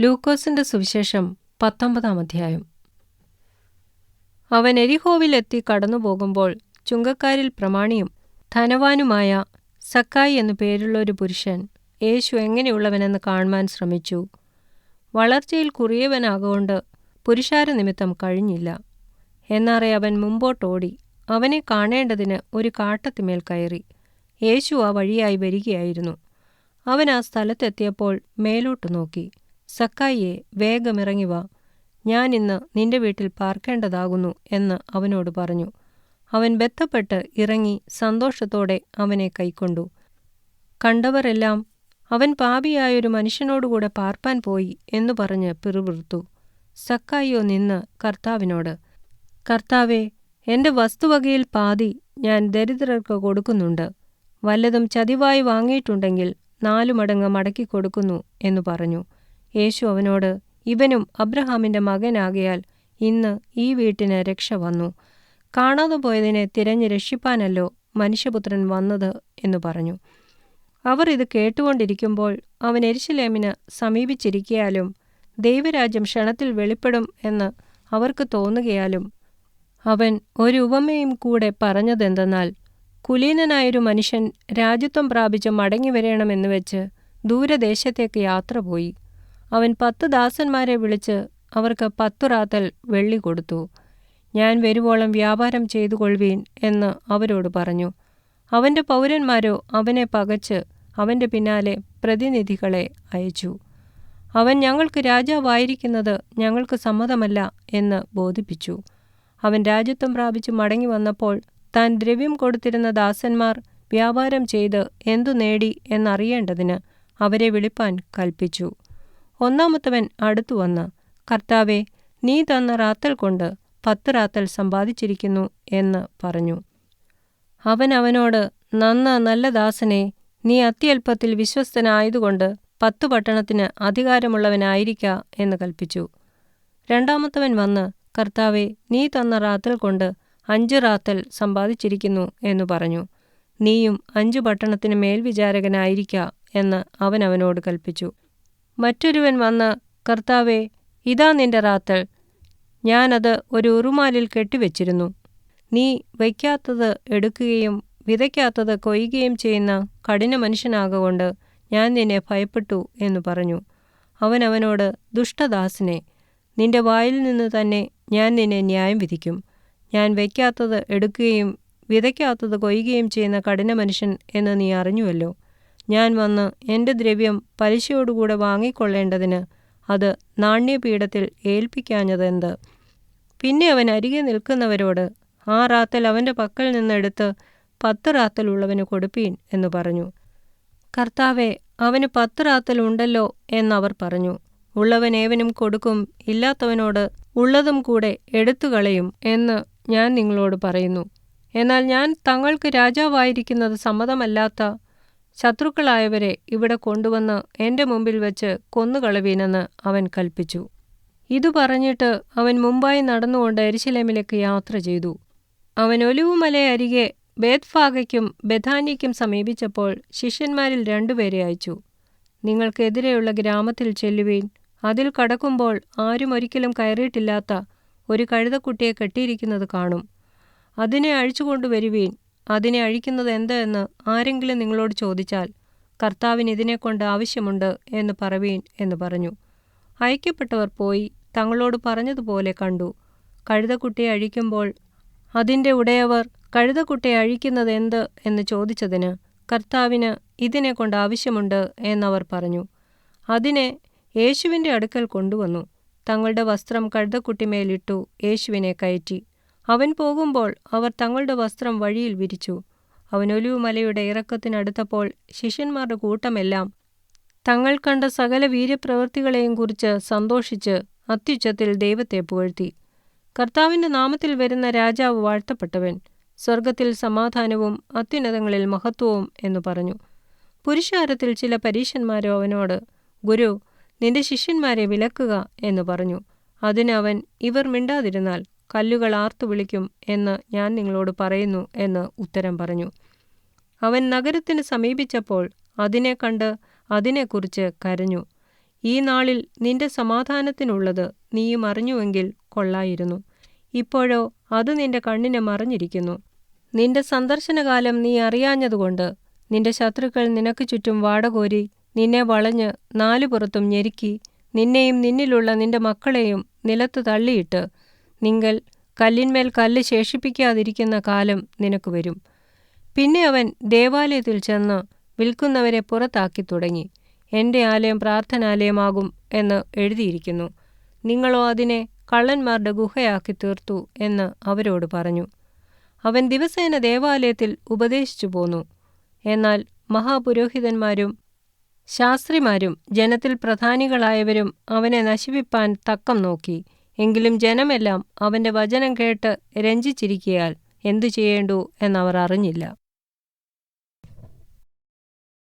ലൂക്കോസിന്റെ സുവിശേഷം പത്തൊമ്പതാം അധ്യായം. അവൻ എരിഹോവിലെത്തി കടന്നുപോകുമ്പോൾ ചുങ്കക്കാരിൽ പ്രമാണിയും ധനവാനുമായ സക്കായി എന്നു പേരുള്ള ഒരു പുരുഷൻ യേശു എങ്ങനെയുള്ളവനെന്ന് കാണുവാൻ ശ്രമിച്ചു. വളർച്ചയിൽ കുറിയവനാകൊണ്ട് പുരുഷാര നിമിത്തം കഴിഞ്ഞില്ല. എന്നാറെ അവൻ മുമ്പോട്ടോടി അവനെ കാണേണ്ടതിന് ഒരു കാട്ടത്തിമേൽ കയറി. യേശു ആ വഴിയായി വരികയായിരുന്നു. അവൻ ആ സ്ഥലത്തെത്തിയപ്പോൾ മേലോട്ട് നോക്കി. സക്കായിയെ വേഗമിറങ്ങി വാ. ഞാൻ ഇന്ന് നിന്റെ വീട്ടിൽ പാർക്കേണ്ടതാകുന്നു എന്ന് അവനോട് പറഞ്ഞു. അവൻ ബന്ധപ്പെട്ട് ഇറങ്ങി സന്തോഷത്തോടെ അവനെ കൈക്കൊണ്ടു. കണ്ടവരെല്ലാം അവൻ പാപിയായൊരു മനുഷ്യനോടുകൂടെ പാർപ്പാൻ പോയി എന്നു പറഞ്ഞ് പിറുപിറുത്തു. സക്കായിയോ നിന്ന് കർത്താവിനോട് കർത്താവേ എന്റെ വസ്തുവകയിൽ പാതി ഞാൻ ദരിദ്രർക്ക് കൊടുക്കുന്നുണ്ട്. വല്ലതും ചതിവായി വാങ്ങിയിട്ടുണ്ടെങ്കിൽ നാലു മടങ്ങ് മടക്കി കൊടുക്കുന്നു എന്നു പറഞ്ഞു. യേശു അവനോട് ഇവനും അബ്രഹാമിന്റെ മകനാകയാൽ ഇന്ന് ഈ വീട്ടിന് രക്ഷ വന്നു. കാണാതെ പോയതിനെ തിരഞ്ഞ് രക്ഷിപ്പാനല്ലോ മനുഷ്യപുത്രൻ വന്നത് എന്നു പറഞ്ഞു. അവർ ഇത് കേട്ടുകൊണ്ടിരിക്കുമ്പോൾ അവൻ എരിശിലേമിന് സമീപിച്ചിരിക്കയാലും ദൈവരാജ്യം ക്ഷണത്തിൽ വെളിപ്പെടും എന്ന് അവർക്ക് തോന്നുകയാലും അവൻ ഒരു ഉപമയും കൂടെ പറഞ്ഞതെന്തെന്നാൽ കുലീനനായൊരു മനുഷ്യൻ രാജ്യത്വം പ്രാപിച്ച് മടങ്ങി വരണമെന്ന് വെച്ച് ദൂരദേശത്തേക്ക് യാത്ര പോയി. അവൻ പത്ത് ദാസന്മാരെ വിളിച്ച് അവർക്ക് പത്തു റാത്തൽ വെള്ളി കൊടുത്തു. ഞാൻ വരുവോളം വ്യാപാരം ചെയ്തു കൊള്ളുവീൻ എന്ന് അവരോട് പറഞ്ഞു. അവന്റെ പൗരന്മാരോ അവനെ പകച്ച് അവന്റെ പിന്നാലെ പ്രതിനിധികളെ അയച്ചു. അവൻ ഞങ്ങൾക്ക് രാജാവായിരിക്കുന്നത് ഞങ്ങൾക്ക് സമ്മതമല്ല എന്ന് ബോധിപ്പിച്ചു. അവൻ രാജ്യത്വം പ്രാപിച്ച് മടങ്ങി വന്നപ്പോൾ താൻ ദ്രവ്യം കൊടുത്തിരുന്ന ദാസന്മാർ വ്യാപാരം ചെയ്ത് എന്തു നേടി എന്നറിയേണ്ടതിന് അവരെ വിളിപ്പാൻ കൽപ്പിച്ചു. ഒന്നാമത്തവൻ അടുത്തു വന്ന് കർത്താവെ നീ തന്ന റാത്തൽ കൊണ്ട് പത്ത് റാത്തൽ സമ്പാദിച്ചിരിക്കുന്നു എന്ന് പറഞ്ഞു. അവൻ അവനോട് നന്ന നല്ല ദാസനെ നീ അത്യല്പത്തിൽ വിശ്വസ്തനായതുകൊണ്ട് പത്തു പട്ടണത്തിന് അധികാരമുള്ളവനായിരിക്ക എന്ന് കൽപ്പിച്ചു. രണ്ടാമത്തവൻ വന്ന് കർത്താവെ നീ തന്ന റാത്തൽ കൊണ്ട് അഞ്ച് റാത്തൽ സമ്പാദിച്ചിരിക്കുന്നു എന്നു പറഞ്ഞു. നീയും അഞ്ചു പട്ടണത്തിന് മേൽവിചാരകനായിരിക്ക എന്ന് അവൻ അവനോട് കൽപ്പിച്ചു. മറ്റൊരുവൻ വന്ന് കർത്താവെ ഇതാ നിന്റെ റാത്തൽ. ഞാനത് ഒരു ഉറുമാലിൽ കെട്ടിവെച്ചിരുന്നു. നീ വയ്ക്കാത്തത് എടുക്കുകയും വിതയ്ക്കാത്തത് കൊയ്യുകയും ചെയ്യുന്ന കഠിന മനുഷ്യനാകൊണ്ട് ഞാൻ നിന്നെ ഭയപ്പെട്ടു എന്ന് പറഞ്ഞു. അവൻ അവനോട് ദുഷ്ടദാസനെ നിന്റെ വായിൽ നിന്ന് തന്നെ ഞാൻ നിന്നെ ന്യായം വിധിക്കും. ഞാൻ വയ്ക്കാത്തത് എടുക്കുകയും വിതയ്ക്കാത്തത് കൊയ്യുകയും ചെയ്യുന്ന കഠിന മനുഷ്യൻ എന്ന് നീ അറിഞ്ഞുവല്ലോ. ഞാൻ വന്ന് എന്റെ ദ്രവ്യം പലിശയോടുകൂടെ വാങ്ങിക്കൊള്ളേണ്ടതിന് അത് നാണ്യപീഠത്തിൽ ഏൽപ്പിക്കാഞ്ഞതെന്ത്? പിന്നെ അവൻ അരികെ നിൽക്കുന്നവരോട് ആ റാത്തൽ അവന്റെ പക്കൽ നിന്നെടുത്ത് പത്ത് റാത്തൽ ഉള്ളവന് കൊടുപ്പീൻ എന്ന് പറഞ്ഞു. കർത്താവെ അവന് പത്ത് റാത്തൽ ഉണ്ടല്ലോ എന്നവർ പറഞ്ഞു. ഉള്ളവൻ ഏവനും കൊടുക്കും ഇല്ലാത്തവനോട് ഉള്ളതും കൂടെ എടുത്തുകളയും എന്ന് ഞാൻ നിങ്ങളോട് പറയുന്നു. എന്നാൽ ഞാൻ തങ്ങൾക്ക് രാജാവായിരിക്കുന്നത് സമ്മതമല്ലാത്ത ശത്രുക്കളായവരെ ഇവിടെ കൊണ്ടുവന്ന് എന്റെ മുമ്പിൽ വെച്ച് കൊന്നുകളവീനെന്ന് അവൻ കൽപ്പിച്ചു. ഇതു പറഞ്ഞിട്ട് അവൻ മുമ്പായി നടന്നുകൊണ്ട് എരിശിലേമിലേക്ക് യാത്ര ചെയ്തു. അവൻ ഒലിവുമലയരികെ ബേത്ഫാഗയ്ക്കും ബഥാനിക്കും സമീപിച്ചപ്പോൾ ശിഷ്യന്മാരിൽ രണ്ടുപേരെ അയച്ചു. നിങ്ങൾക്കെതിരെയുള്ള ഗ്രാമത്തിൽ ചെല്ലുവീൻ അതിൽ കടക്കുമ്പോൾ ആരും ഒരിക്കലും കയറിയിട്ടില്ലാത്ത ഒരു കഴുതക്കുട്ടിയെ കെട്ടിയിരിക്കുന്നത് കാണും. അതിനെ അഴിച്ചുകൊണ്ടുവരുവീൻ അതിനെ അഴിക്കുന്നത് എന്ത് എന്ന് ആരെങ്കിലും നിങ്ങളോട് ചോദിച്ചാൽ കർത്താവിന് ഇതിനെക്കൊണ്ട് ആവശ്യമുണ്ട് എന്ന് പറവീൻ എന്ന് പറഞ്ഞു. അയക്കപ്പെട്ടവർ പോയി തങ്ങളോട് പറഞ്ഞതുപോലെ കണ്ടു. കഴുതക്കുട്ടിയെ അഴിക്കുമ്പോൾ അതിന്റെ ഉടയവർ കഴുതക്കുട്ടിയെ അഴിക്കുന്നത് എന്ത് എന്ന് ചോദിച്ചതിന് കർത്താവിന് ഇതിനെക്കൊണ്ട് ആവശ്യമുണ്ട് എന്നവർ പറഞ്ഞു. അതിനെ യേശുവിന്റെ അടുക്കൽ കൊണ്ടുവന്നു. തങ്ങളുടെ വസ്ത്രം കഴുതക്കുട്ടിമേലിട്ടു യേശുവിനെ കയറ്റി. അവൻ പോകുമ്പോൾ അവർ തങ്ങളുടെ വസ്ത്രം വഴിയിൽ വിരിച്ചു. അവൻ ഒലിവുമലയുടെ ഇറക്കത്തിനടുത്തപ്പോൾ ശിഷ്യന്മാരുടെ കൂട്ടമെല്ലാം തങ്ങൾ കണ്ട സകല വീര്യപ്രവൃത്തികളെയും കുറിച്ച് സന്തോഷിച്ച് അത്യുച്ചത്തിൽ ദൈവത്തെ പുകഴ്ത്തി. കർത്താവിന്റെ നാമത്തിൽ വരുന്ന രാജാവ് വാഴ്ത്തപ്പെട്ടവൻ സ്വർഗത്തിൽ സമാധാനവും അത്യുന്നതങ്ങളിൽ മഹത്വവും എന്നു പറഞ്ഞു. പുരുഷാരത്തിൽ ചില പരീശന്മാരോ അവനോട് ഗുരു നിന്റെ ശിഷ്യന്മാരെ വിലക്കുക എന്ന് പറഞ്ഞു. അതിനവൻ ഇവർ മിണ്ടാതിരുന്നാൽ കല്ലുകൾ ആർത്തു വിളിക്കും എന്ന് ഞാൻ നിങ്ങളോട് പറയുന്നു എന്ന് ഉത്തരം പറഞ്ഞു. അവൻ നഗരത്തിന് സമീപിച്ചപ്പോൾ അതിനെ കണ്ട് അതിനെക്കുറിച്ച് കരഞ്ഞു. ഈ നാളിൽ നിന്റെ സമാധാനത്തിനുള്ളത് നീയും അറിഞ്ഞുവെങ്കിൽ കൊള്ളായിരുന്നു. ഇപ്പോഴോ അത് നിന്റെ കണ്ണിനെ മറഞ്ഞിരിക്കുന്നു. നിന്റെ സന്ദർശനകാലം നീ അറിയാഞ്ഞതുകൊണ്ട് നിന്റെ ശത്രുക്കൾ നിനക്ക് ചുറ്റും വാടകോരി നിന്നെ വളഞ്ഞ് നാലുപുറത്തും ഞെരുക്കി നിന്നെയും നിന്നിലുള്ള നിന്റെ മക്കളെയും നിലത്തു തള്ളിയിട്ട് നിങ്ങൾ കല്ലിന്മേൽ കല്ല് ശേഷിപ്പിക്കാതിരിക്കുന്ന കാലം നിനക്ക് വരും. പിന്നെ അവൻ ദേവാലയത്തിൽ ചെന്ന് വിൽക്കുന്നവരെ പുറത്താക്കി തുടങ്ങി. എന്റെ ആലയം പ്രാർത്ഥനാലയമാകും എന്ന് എഴുതിയിരിക്കുന്നു. നിങ്ങളോ അതിനെ കള്ളന്മാരുടെ ഗുഹയാക്കി തീർത്തു എന്ന് അവരോട് പറഞ്ഞു. അവൻ ദിവസേന ദേവാലയത്തിൽ ഉപദേശിച്ചു പോന്നു. എന്നാൽ മഹാപുരോഹിതന്മാരും ശാസ്ത്രിമാരും ജനത്തിൽ പ്രധാനികളായവരും അവനെ നശിപ്പിപ്പാൻ തക്കം നോക്കി. എങ്കിലും ജനമെല്ലാം അവന്റെ വചനം കേട്ട് രഞ്ജിച്ചിരിക്കയാൽ എന്തു ചെയ്യേണ്ടു എന്നവർ അറിഞ്ഞില്ല.